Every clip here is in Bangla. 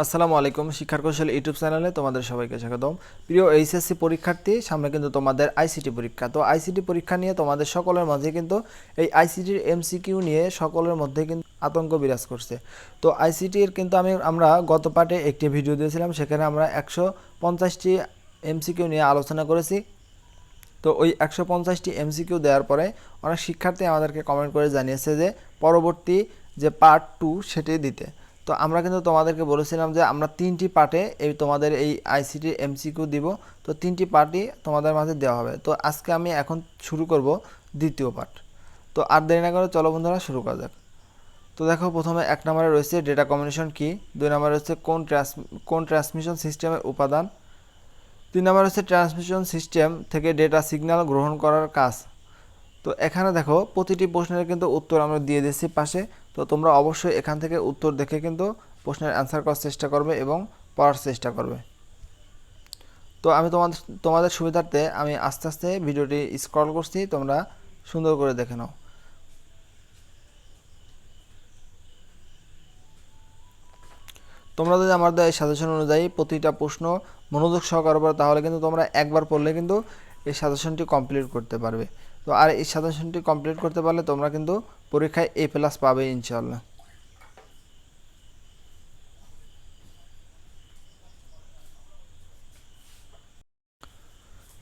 আসসালামু আলাইকুম, শিক্ষার কৌশল ইউটিউব চ্যানেলে তোমাদের সবাইকে স্বাগতম। প্রিয় এইচএসসি পরীক্ষার্থী, সামনে কিন্তু তোমাদের আইসিটি পরীক্ষা। তো আইসিটি পরীক্ষা নিয়ে তোমাদের সকলের মাঝে কিন্তু এই আইসিটির এমসিকিউ নিয়ে সকলের মধ্যে কিন্তু আতঙ্ক বিরাজ করছে। তো আইসিটির কিন্তু আমি, আমরা গত পার্টে একটি ভিডিও দিয়েছিলাম, সেখানে আমরা একশো পঞ্চাশটি এমসিকিউ নিয়ে আলোচনা করেছি। তো ওই একশো পঞ্চাশটি এমসিকিউ দেওয়ার পরে অনেক শিক্ষার্থী আমাদেরকে কমেন্ট করে জানিয়েছে যে পরবর্তী যে পার্ট টু, সেটি দিতে। তো আমরা কিন্তু তোমাদেরকে বলেছিলাম যে আমরা তিনটি পার্টে এই তোমাদের এই আইসিটি এমসিকিউ দিব। তো তিনটি পার্টই তোমাদের মাঝে দেওয়া হবে। তো আজকে আমি এখন শুরু করব দ্বিতীয় পার্ট। তো আর দেরি না করে চলো বন্ধুরা শুরু করা যাক। তো দেখো প্রথমে এক নম্বরে রয়েছে ডেটা কমিউনিকেশন কি দুই নম্বরে রয়েছে কোন ট্রান্স কোন ট্রান্সমিশন সিস্টেমের উপাদান, তিন নম্বর হচ্ছে ট্রান্সমিশন সিস্টেম থেকে ডেটা সিগন্যাল গ্রহণ করার কাজ। তো এখানে দেখো প্রতিটি প্রশ্নের কিন্তু উত্তর আমরা দিয়ে দিচ্ছি পাশে। তো তোমরা অবশ্যই এখান থেকে উত্তর দেখে কিন্তু প্রশ্নের অ্যান্সার করার চেষ্টা করবে এবং পড়ার চেষ্টা করবে। তো আমি তোমাদের তোমাদের সুবিধার্থে আমি আস্তে আস্তে ভিডিওটি স্ক্রল করছি, তোমরা সুন্দর করে দেখে নাও। তোমরা যদি আমাদের এই সাজেশন অনুযায়ী প্রতিটা প্রশ্ন মনোযোগ সহকারে তাহলে কিন্তু তোমরা একবার পড়লে কিন্তু এই সাজেশনটি কমপ্লিট করতে পারবে। তো আর এই সাজেশনটি কমপ্লিট করতে পারলে তোমরা কিন্তু পরীক্ষায় এ প্লাস পাবে ইনশাল্লাহ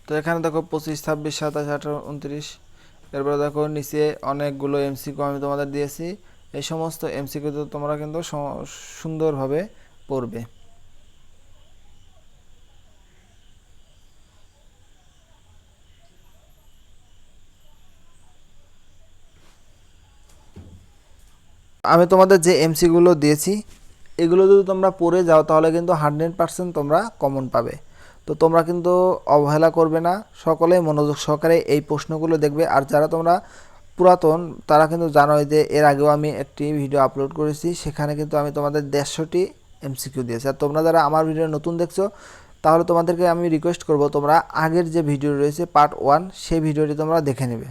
তো এখানে দেখো পঁচিশ, ছাব্বিশ, সাতাশ, আঠারো, উনত্রিশ। এরপরে দেখো নিচে অনেকগুলো এমসিকিউ আমি তোমাদের দিয়েছি। এই সমস্ত এমসিকিউ তোমরা কিন্তু সুন্দরভাবে পড়বে। আমি তোমাদের যে এমসিগুলো দিয়েছি, এগুলো যদি তোমরা পড়ে যাও, তাহলে কিন্তু হান্ড্রেড পার্সেন্ট তোমরা কমন পাবে। তো তোমরা কিন্তু অবহেলা করবে না, সকলে মনোযোগ সহকারে এই প্রশ্নগুলো দেখবে। আর যারা তোমরা পুরাতন, তারা কিন্তু জানোই যে এর আগেও আমি একটি ভিডিও আপলোড করেছি, সেখানে কিন্তু আমি তোমাদের দেড়শোটি এমসিকিউ দিয়েছি। আর তোমরা যারা আমার ভিডিও নতুন দেখছ, তাহলে তোমাদেরকে আমি রিকোয়েস্ট করব, তোমরা আগের যে ভিডিও রয়েছে পার্ট ওয়ান সেই ভিডিওটি তোমরা দেখে নেবে।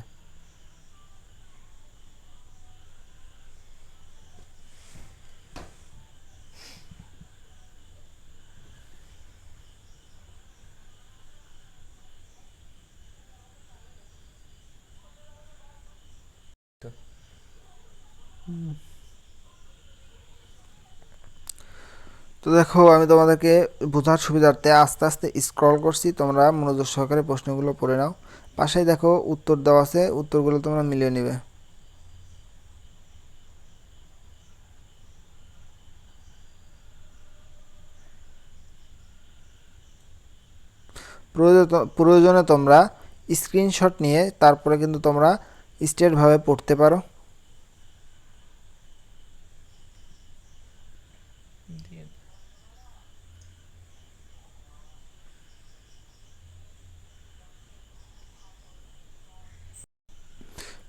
তো দেখো, আমি তোমাদেরকে বোঝার সুবিধার্থে আস্তে আস্তে স্ক্রল করছি। তোমরা মনোযোগ সহকারে প্রশ্নগুলো পড়ে নাও। পাশেই দেখো, উত্তর দেওয়া আছে। উত্তরগুলো তোমরা মিলিয়ে নেবে। প্রয়োজন- তোমরা স্ক্রিনশট নিয়ে তারপরে কিন্তু তোমরা স্টেটভাবে পড়তে পারো।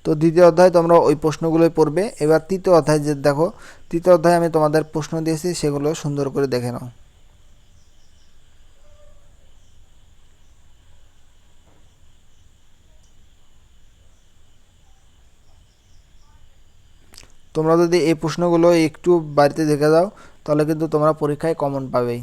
তো দ্বিতীয় অধ্যায় তোমরা ওই প্রশ্নগুলোই পড়বে। এবার তৃতীয় অধ্যায় যে দেখো, তৃতীয় অধ্যায়ে আমি তোমাদের প্রশ্ন দিয়েছি, সেগুলো সুন্দর করে দেখে নাও। তোমরা যদি এই প্রশ্নগুলো একটু বাড়িতে দেখে দাও তাহলে কিন্তু তোমরা পরীক্ষায় কমন পাবেই।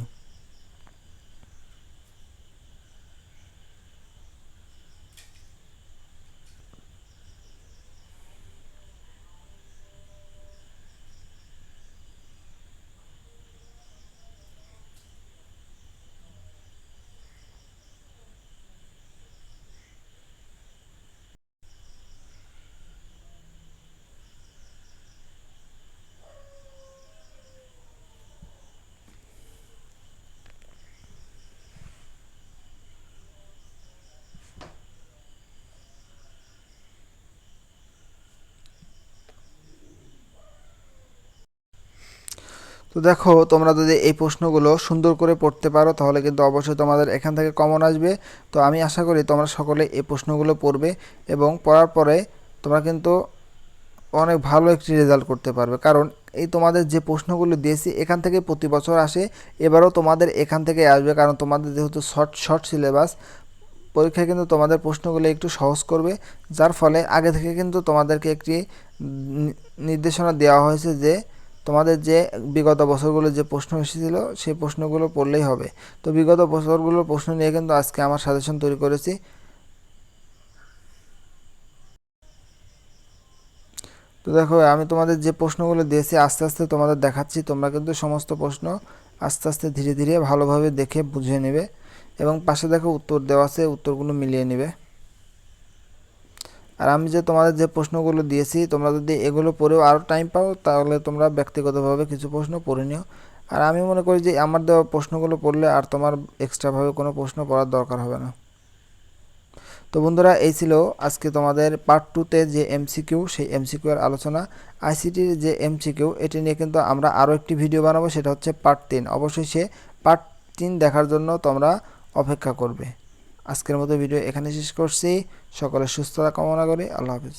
তো দেখো, তোমরা যদি এই প্রশ্নগুলো সুন্দর করে পড়তে পারো, তাহলে কিন্তু অবশ্যই তোমাদের এখান থেকে কমন আসবে। তো আমি আশা করি তোমরা সকলে এই প্রশ্নগুলো পড়বে এবং পড়ার পরে তোমরা কিন্তু অনেক ভালো একটি রেজাল্ট করতে পারবে। কারণ এই তোমাদের যে প্রশ্নগুলো দিয়েছি, এখান থেকে প্রতি বছর আসে, এবারও তোমাদের এখান থেকে আসবে। কারণ তোমাদের যেহেতু শর্ট শর্ট সিলেবাস পরীক্ষায় কিন্তু তোমাদের প্রশ্নগুলো একটু সহজ করবে। যার ফলে আগে থেকে কিন্তু তোমাদেরকে একটি নির্দেশনা দেওয়া হয়েছে যে তোমাদের যে বিগত বছরগুলো যে প্রশ্ন এসেছিল, সেই প্রশ্নগুলো পড়লেই হবে। তো বিগত বছরগুলোর প্রশ্ন নিয়ে কিন্তু আজকে আমার সাজেশন তৈরি করেছি। তো দেখো, আমি তোমাদের যে প্রশ্নগুলো দিয়েছি, আস্তে আস্তে তোমাদের দেখাচ্ছি। তোমরা কিন্তু সমস্ত প্রশ্ন আস্তে আস্তে ধীরে ধীরে ভালোভাবে দেখে বুঝে নেবে এবং পাশে দেখো উত্তর দেওয়া আছে, উত্তরগুলো মিলিয়ে নেবে। আর আমি যে তোমাদের যে প্রশ্নগুলো দিয়েছি, তোমরা যদি এগুলো পড়েও আরও টাইম পাও, তাহলে তোমরা ব্যক্তিগতভাবে কিছু প্রশ্ন পড়ে নিও। আর আমি মনে করি যে আমার দেওয়া প্রশ্নগুলো পড়লে আর তোমার এক্সট্রাভাবে কোনো প্রশ্ন পড়ার দরকার হবে না। তো বন্ধুরা, এই ছিল আজকে তোমাদের পার্ট টুতে যে এমসিকিউ সেই এমসিকিউ এর আলোচনা। আইসিটির যে এমসিকিউ এটি নিয়ে কিন্তু আমরা আরও একটি ভিডিও বানাবো, সেটা হচ্ছে পার্ট তিন। অবশ্যই সে পার্ট তিন দেখার জন্য তোমরা অপেক্ষা করবে। আজকের মতো ভিডিও এখানে শেষ করছি। সকলে সুস্থতা কামনা করি। আল্লাহ হাফিজ।